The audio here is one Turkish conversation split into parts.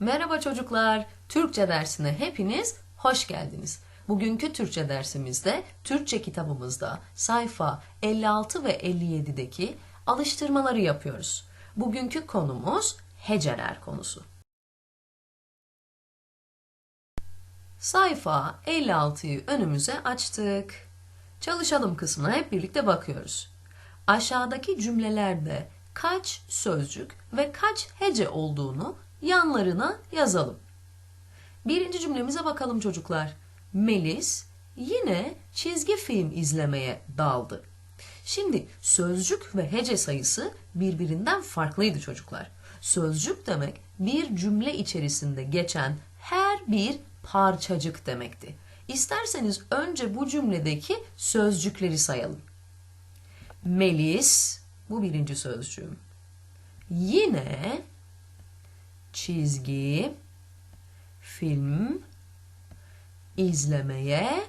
Merhaba çocuklar. Türkçe dersine hepiniz hoş geldiniz. Bugünkü Türkçe dersimizde Türkçe kitabımızda sayfa 56 ve 57'deki alıştırmaları yapıyoruz. Bugünkü konumuz heceler konusu. Sayfa 56'yı önümüze açtık. Çalışalım kısmına hep birlikte bakıyoruz. Aşağıdaki cümlelerde kaç sözcük ve kaç hece olduğunu yanlarına yazalım. Birinci cümlemize bakalım çocuklar. Melis yine çizgi film izlemeye daldı. Şimdi sözcük ve hece sayısı birbirinden farklıydı çocuklar. Sözcük demek bir cümle içerisinde geçen her bir parçacık demekti. İsterseniz önce bu cümledeki sözcükleri sayalım. Melis, bu birinci sözcüğüm. Yine çizgi film izlemeye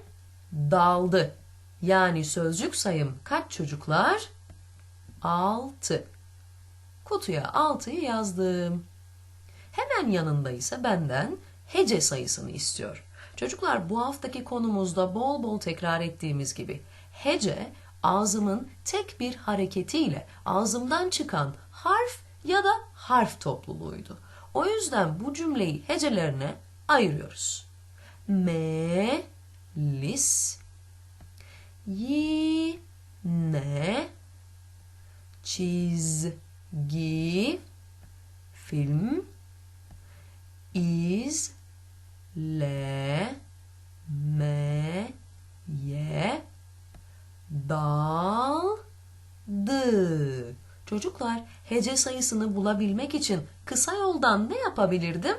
daldı. Yani sözcük sayım kaç çocuklar? 6. Kutuya 6'yı yazdım. Hemen yanında ise benden hece sayısını istiyor. Çocuklar bu haftaki konumuzda bol bol tekrar ettiğimiz gibi hece ağzımın tek bir hareketiyle ağzımdan çıkan harf ya da harf topluluğuydu. O yüzden bu cümleyi hecelerine ayırıyoruz. Me, lis, yine, çizgi, film, izlemeye daldı. Çocuklar hece sayısını bulabilmek için kısa yoldan ne yapabilirdim?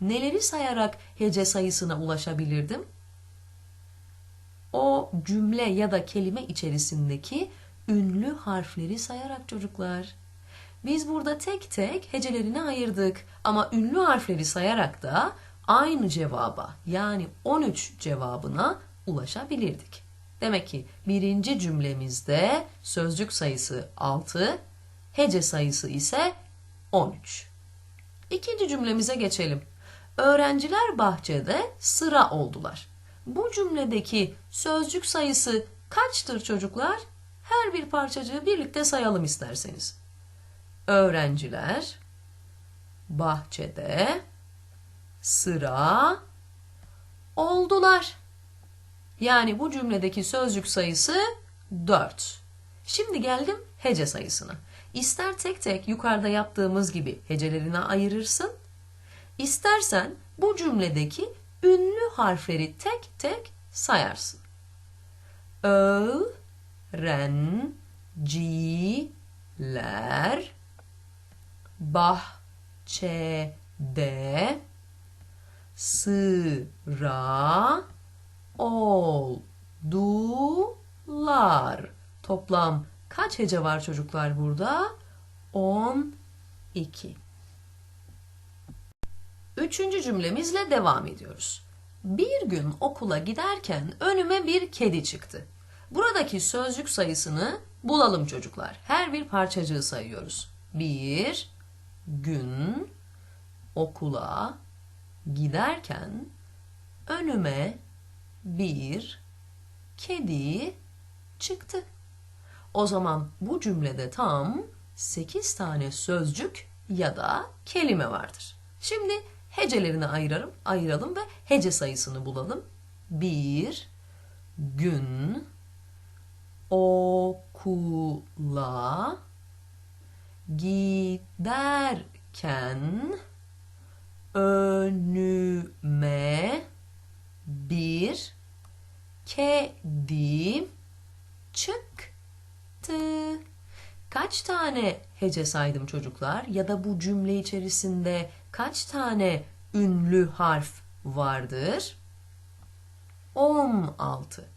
Neleri sayarak hece sayısına ulaşabilirdim? O cümle ya da kelime içerisindeki ünlü harfleri sayarak çocuklar. Biz burada tek tek hecelerini ayırdık ama ünlü harfleri sayarak da aynı cevaba yani 13 cevabına ulaşabilirdik. Demek ki birinci cümlemizde sözcük sayısı 6, hece sayısı ise 13. İkinci cümlemize geçelim. Öğrenciler bahçede sıra oldular. Bu cümledeki sözcük sayısı kaçtır çocuklar? Her bir parçacığı birlikte sayalım isterseniz. Öğrenciler bahçede sıra. Yani bu cümledeki sözcük sayısı 4. Şimdi geldim hece sayısına. İster tek tek yukarıda yaptığımız gibi hecelerine ayırırsın. İstersen bu cümledeki ünlü harfleri tek tek sayarsın. Öğrenciler bahçede sıra oldular. Toplam kaç hece var çocuklar burada? 12. Üçüncü cümlemizle devam ediyoruz. Bir gün okula giderken önüme bir kedi çıktı. Buradaki sözcük sayısını bulalım çocuklar. Her bir parçacığı sayıyoruz. Bir gün okula giderken önüme bir kedi çıktı. O zaman bu cümlede tam 8 tane sözcük ya da kelime vardır. Şimdi hecelerini ayıralım, ayıralım ve hece sayısını bulalım. Bir gün okula giderken önüme kedi çıktı. Kaç tane hece saydım çocuklar? Ya da bu cümle içerisinde kaç tane ünlü harf vardır? 16.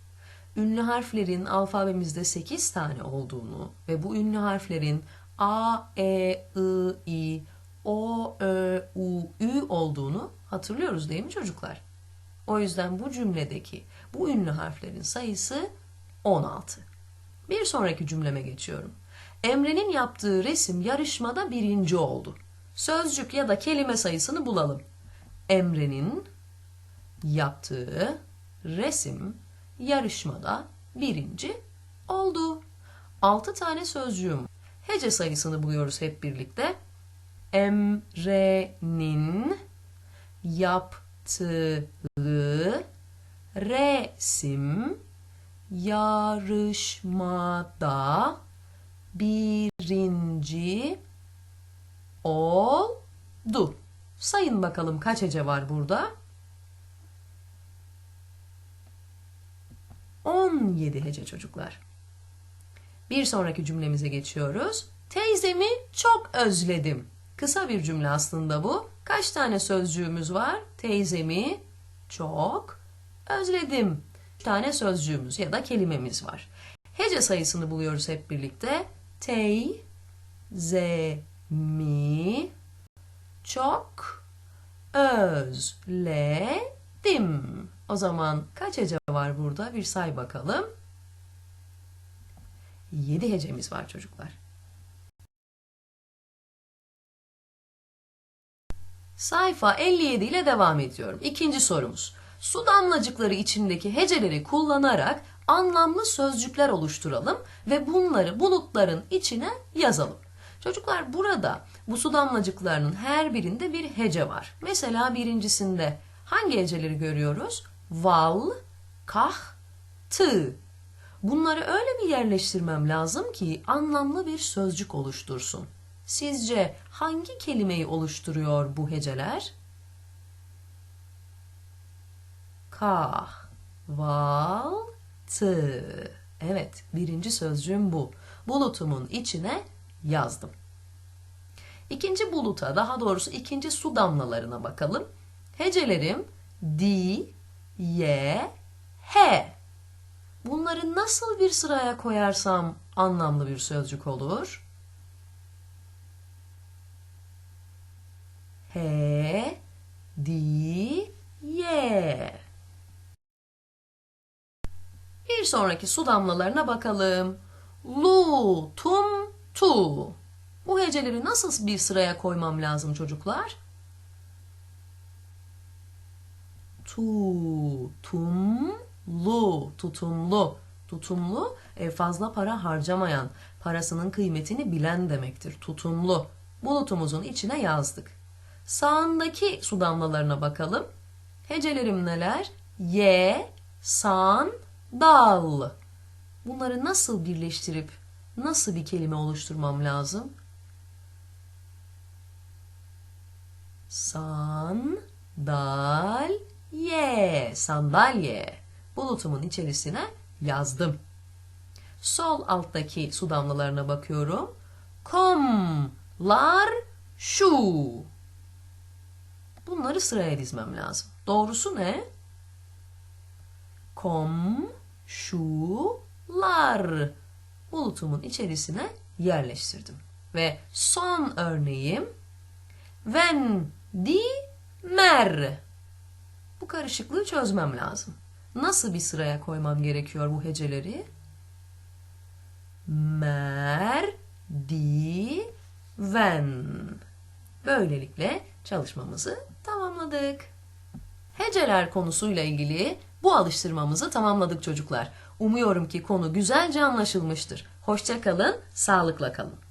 Ünlü harflerin alfabemizde 8 tane olduğunu ve bu ünlü harflerin A, E, I, I, O, Ö, U, Ü olduğunu hatırlıyoruz değil mi çocuklar? O yüzden bu cümledeki bu ünlü harflerin sayısı 16. Bir sonraki cümleme geçiyorum. Emre'nin yaptığı resim yarışmada birinci oldu. sözcük ya da kelime sayısını bulalım. Emre'nin yaptığı resim yarışmada birinci oldu. 6 tane sözcüğüm. Hece sayısını buluyoruz hep birlikte. Emre'nin yaptığı resim yarışmada birinci oldu. Sayın bakalım kaç hece var burada? 17 hece çocuklar. Bir sonraki cümlemize geçiyoruz. Teyzemi çok özledim. Kısa bir cümle aslında bu. Kaç tane sözcüğümüz var? Teyzemi çok özledim. Bir tane sözcüğümüz ya da kelimemiz var. Hece sayısını buluyoruz hep birlikte. Teyzemi çok özledim. O zaman kaç hece var burada? Bir say bakalım. 7 hecemiz var çocuklar. Sayfa 57 ile devam ediyorum. İkinci sorumuz. Su damlacıkları içindeki heceleri kullanarak anlamlı sözcükler oluşturalım ve bunları bulutların içine yazalım. Çocuklar burada bu su damlacıklarının her birinde bir hece var. Mesela birincisinde hangi heceleri görüyoruz? Val, kah, tı. Bunları öyle bir yerleştirmem lazım ki anlamlı bir sözcük oluştursun. Sizce hangi kelimeyi oluşturuyor bu heceler? Kah, val, tı. Evet, birinci sözcüğüm bu. Bulutumun içine yazdım. İkinci buluta, daha doğrusu ikinci su damlalarına bakalım. Hecelerim di, ye, he. Bunları nasıl bir sıraya koyarsam anlamlı bir sözcük olur? He, di, ye. Bir sonraki su damlalarına bakalım. Lu, tum, tu. Bu heceleri nasıl bir sıraya koymam lazım çocuklar? Tu, tum, lu, tutumlu. Tutumlu e, fazla para harcamayan, parasının kıymetini bilen demektir. Tutumlu. Bulutumuzun içine yazdık. Sağındaki su damlalarına bakalım. Hecelerim neler? Ye, san, dal. Bunları nasıl birleştirip nasıl bir kelime oluşturmam lazım? San, dal, ye. Sandalye. Bulutumun içerisine yazdım. Sol alttaki su damlalarına bakıyorum. Kom, lar, şu. Bunları sıraya dizmem lazım. Doğrusu ne? Kom, şu, lar. Bulutumun içerisine yerleştirdim. Ve son örneğim Ven, di, mer. Bu karışıklığı çözmem lazım. Nasıl bir sıraya koymam gerekiyor bu heceleri? Mer, di, ven. Böylelikle çalışmamızı tamamladık. Heceler konusuyla ilgili bu alıştırmamızı tamamladık çocuklar. Umuyorum ki konu güzelce anlaşılmıştır. Hoşça kalın, sağlıkla kalın.